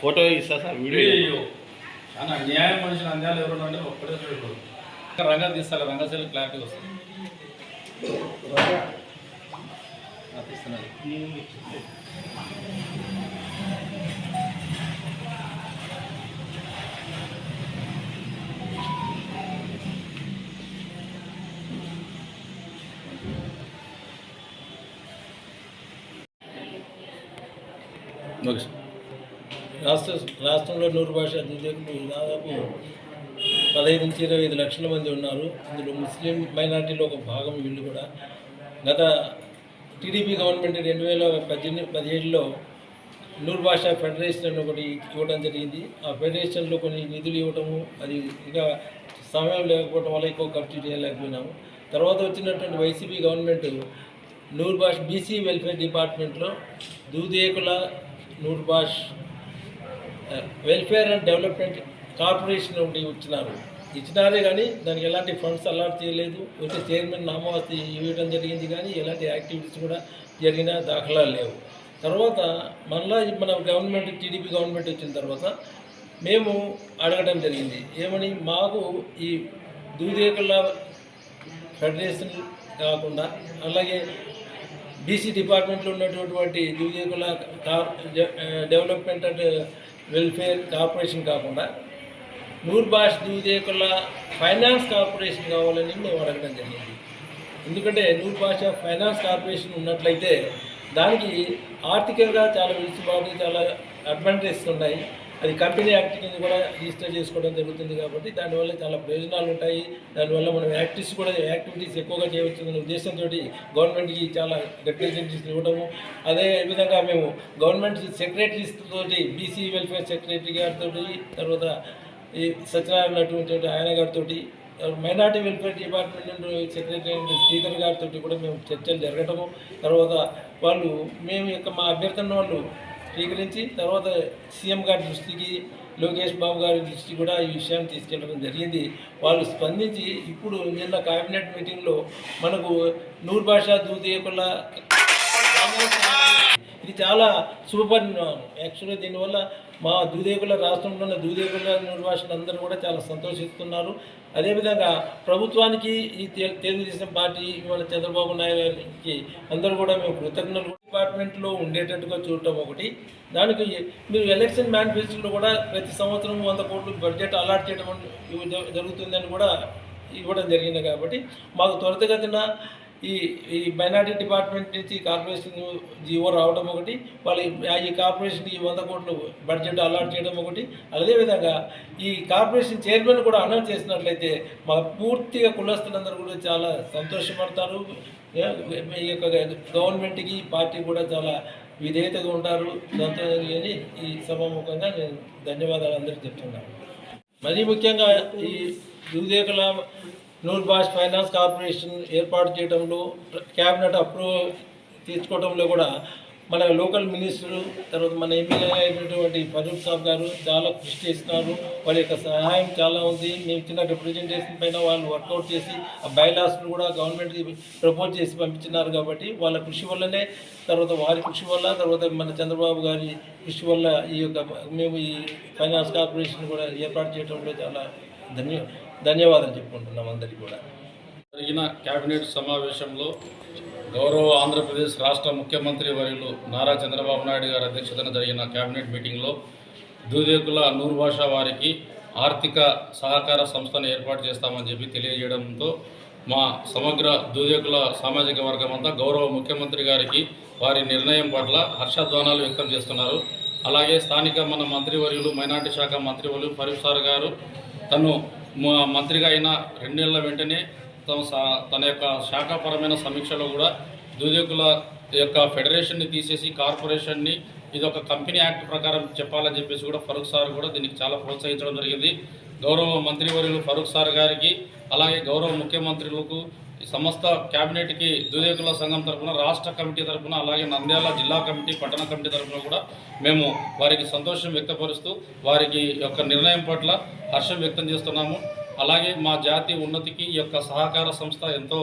Photo ఇస్తా sir video చాలా అన్యాయం మనుషులు అందాలు ఎవరు అంటే ఒక్కడే చూడకూడదు. రంగా తీస్తారు? రంగశైలి క్లారిటీ వస్తుంది ఓకే సార్. రాష్ట్ర రాష్ట్రంలో నూరు భాష దివ్యకులు దాదాపు పదహైదు నుంచి ఇరవై ఐదు లక్షల మంది ఉన్నారు. ఇందులో ముస్లిం మైనార్టీలో ఒక భాగం వీళ్ళు కూడా. గత టీడీపీ గవర్నమెంట్ రెండు వేల పద్దెనిమిది పదిహేడులో నూరు భాష ఫెడరేషన్ అని ఒకటి ఇవ్వడం జరిగింది. ఆ ఫెడరేషన్లో కొన్ని నిధులు ఇవ్వటము అది ఇంకా సమయం లేకపోవడం వల్ల ఎక్కువ ఖర్చు చేయలేకపోయినాము. తర్వాత వచ్చినటువంటి వైసీపీ గవర్నమెంట్ నూరు భాష బీసీ వెల్ఫేర్ డిపార్ట్మెంట్లో Dudekula Noor Basha welfare and development corporation నుండి ఇచ్చినారు. ఇచ్చినారే కానీ దానికి ఎలాంటి ఫండ్స్ అలాట్ చేయలేదు. వచ్చే చైర్మన్ నామవాసి ఇవ్వడం జరిగింది కానీ ఎలాంటి యాక్టివిటీస్ కూడా జరిగిన దాఖలాలు లేవు. తర్వాత మళ్ళా మన గవర్నమెంట్ టీడీపీ గవర్నమెంట్ వచ్చిన తర్వాత మేము అడగడం జరిగింది. ఏమని మాకు ఈ దూదేకుల ఫెడరేషన్ కాకుండా అలాగే బీసీ డిపార్ట్మెంట్లో ఉన్నటువంటి దివ్యాంగుల కా- డెవలప్మెంట్ అండ్ వెల్ఫేర్ కార్పొరేషన్ కాకుండా నూర్బాష్ బాష్ ఫైనాన్స్ కార్పొరేషన్ కావాలని మేము అడగడం జరిగింది. ఎందుకంటే నూర్భాష ఫైనాన్స్ కార్పొరేషన్ ఉన్నట్లయితే దానికి ఆర్థికంగా చాలా వెలుసుబాటు చాలా అడ్వాంటేజెస్ ఉన్నాయి. అది కంపెనీ యాక్ట్ కింద కూడా రిజిస్టర్ చేసుకోవడం జరుగుతుంది కాబట్టి దానివల్ల చాలా ప్రయోజనాలు ఉంటాయి. దానివల్ల మనం యాక్టివ్స్ కూడా యాక్టివిటీస్ ఎక్కువగా చేయవచ్చు అనే ఉద్దేశంతో గవర్నమెంట్కి చాలా రిప్రజెంటేటివ్స్ ఇవ్వడము. అదే విధంగా మేము గవర్నమెంట్ సెక్రటరీస్ తోటి బీసీ వెల్ఫేర్ సెక్రటరీ గారితో తర్వాత ఈ సత్యనారాయణ అటువంటి ఆయన గారితో minority welfare department secretary Sridhar గారితో కూడా మేము చర్చలు జరగటము. తర్వాత వాళ్ళు మేము యొక్క మా అభ్యర్థన వాళ్ళు స్వీకరించి తర్వాత సీఎం గారి దృష్టికి లోకేష్ బాబు గారి దృష్టికి కూడా ఈ విషయాన్ని తీసుకెళ్ళడం జరిగింది. వాళ్ళు స్పందించి ఇప్పుడు నిన్న కేబినెట్ మీటింగ్లో మనకు నూరు భాష దూదేకుల ఇది చాలా శుభపరిణామం. యాక్చువల్గా దీనివల్ల మా దూదేకుల రాష్ట్రంలో ఉన్న దూదేకుల నిర్వాసులు అందరూ కూడా చాలా సంతోషిస్తున్నారు. అదేవిధంగా ప్రభుత్వానికి ఈ తెలుగుదేశం పార్టీ ఇవాళ చంద్రబాబు నాయుడు గారికి అందరూ కూడా మేము కృతజ్ఞతలు డిపార్ట్మెంట్లో ఉండేటట్టుగా చూడటం ఒకటి. దానికి మీరు ఎలక్షన్ మేనిఫెస్టోలో కూడా ప్రతి సంవత్సరం వంద కోట్లు బడ్జెట్ అలాట్ చేయడం జరుగుతుందని కూడా ఇవ్వడం జరిగింది కాబట్టి మాకు త్వరితగతిన ఈ ఈ మైనార్టీ డిపార్ట్మెంట్ నుంచి కార్పొరేషన్ జీవో రావడం ఒకటి వాళ్ళ ఈ- ఈ కార్పొరేషన్కి వంద కోట్లు బడ్జెట్ అలాట్ చేయడం ఒకటి. అదేవిధంగా ఈ కార్పొరేషన్ చైర్మన్ కూడా అనౌన్స్ చేసినట్లయితే మా పూర్తిగా కులస్తులందరూ కూడా చాలా సంతోషపడతారు. ఈ యొక్క గవర్నమెంట్కి పార్టీ కూడా చాలా విధేయతగా ఉంటారు. సంతోషం అని ఈ సభాముఖంగా నేను ధన్యవాదాలు అందరికీ చెప్తున్నాను. మరీ ముఖ్యంగా ఈ యువదేకుల నూర్ బాష్ ఫైనాన్స్ కార్పొరేషన్ ఏర్పాటు చేయడంలో క్యాబినెట్ అప్రూవ్ తీసుకోవడంలో కూడా మన లోకల్ మినిస్టరు తర్వాత మన ఎమ్మెల్యే అయినటువంటి ఫరూక్ సాబ్ గారు చాలా కృషి చేస్తున్నారు. వాళ్ళ యొక్క సహాయం చాలా ఉంది. మేము ఇచ్చిన రిప్రజెంటేషన్ పైన వాళ్ళు వర్కౌట్ చేసి ఆ బైలాస్ను కూడా గవర్నమెంట్కి ప్రపోజ్ చేసి పంపించినారు కాబట్టి వాళ్ళ కృషి వల్లనే తర్వాత వారి కృషి వల్ల తర్వాత మన చంద్రబాబు గారి కృషి వల్ల ఈ యొక్క మేము ఈ ఫైనాన్స్ కార్పొరేషన్ కూడా ఏర్పాటు చేయడంలో చాలా ధన్య ధన్యవాదాలు చెప్పుకుంటున్నాం అందరికీ కూడా. జరిగిన కేబినెట్ సమావేశంలో గౌరవ ఆంధ్రప్రదేశ్ రాష్ట్ర ముఖ్యమంత్రి వర్యులు నారా చంద్రబాబు నాయుడు గారి అధ్యక్షతన జరిగిన కేబినెట్ మీటింగ్లో దూదేకుల నూరు భాష వారికి ఆర్థిక సహకార సంస్థను ఏర్పాటు చేస్తామని చెప్పి తెలియజేయడంతో మా సమగ్ర దూదేకుల సామాజిక వర్గం అంతా గౌరవ ముఖ్యమంత్రి గారికి వారి నిర్ణయం పట్ల హర్షధ్వానాలు వ్యక్తం చేస్తున్నారు. అలాగే స్థానిక మన మంత్రివర్యులు మైనార్టీ శాఖ మంత్రివర్యులు ఫరూక్ సార్ గారు తను మంత్రిగా అయిన రెండేళ్ళ వెంటనే తన సా- తన యొక్క శాఖాపరమైన సమీక్షలో కూడా దూదేకుల యొక్క ఫెడరేషన్ని తీసేసి కార్పొరేషన్ని ఇది ఒక కంపెనీ యాక్ట్ ప్రకారం చెప్పాలని చెప్పేసి కూడా ఫరూక్ సార్ కూడా దీనికి చాలా ప్రోత్సహించడం జరిగింది. గౌరవ మంత్రివర్యులు ఫరూక్ సార్ గారికి అలాగే గౌరవ ముఖ్యమంత్రులకు సమస్త క్యాబినెట్కి దుదేకుల సంఘం తరపున రాష్ట్ర కమిటీ తరఫున అలాగే నంద్యాల జిల్లా కమిటీ పట్టణ కమిటీ తరఫున కూడా మేము వారికి సంతోషం వ్యక్తపరుస్తూ వారికి యొక్క నిర్ణయం పట్ల హర్షం వ్యక్తం చేస్తున్నాము. అలాగే మా జాతి ఉన్నతికి ఈ యొక్క సహకార సంస్థ ఎంతో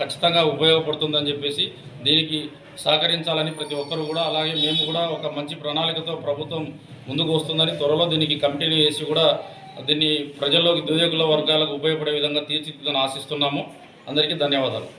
ఖచ్చితంగా ఉపయోగపడుతుందని చెప్పేసి దీనికి సహకరించాలని ప్రతి ఒక్కరు కూడా అలాగే మేము కూడా ఒక మంచి ప్రణాళికతో ప్రభుత్వం ముందుకు వస్తుందని త్వరలో దీనికి కమిటీని వేసి కూడా దీన్ని ప్రజల్లోకి దుర్యోగుల వర్గాలకు ఉపయోగపడే విధంగా తీర్చిదిద్దని ఆశిస్తున్నాము. అందరికీ ధన్యవాదాలు.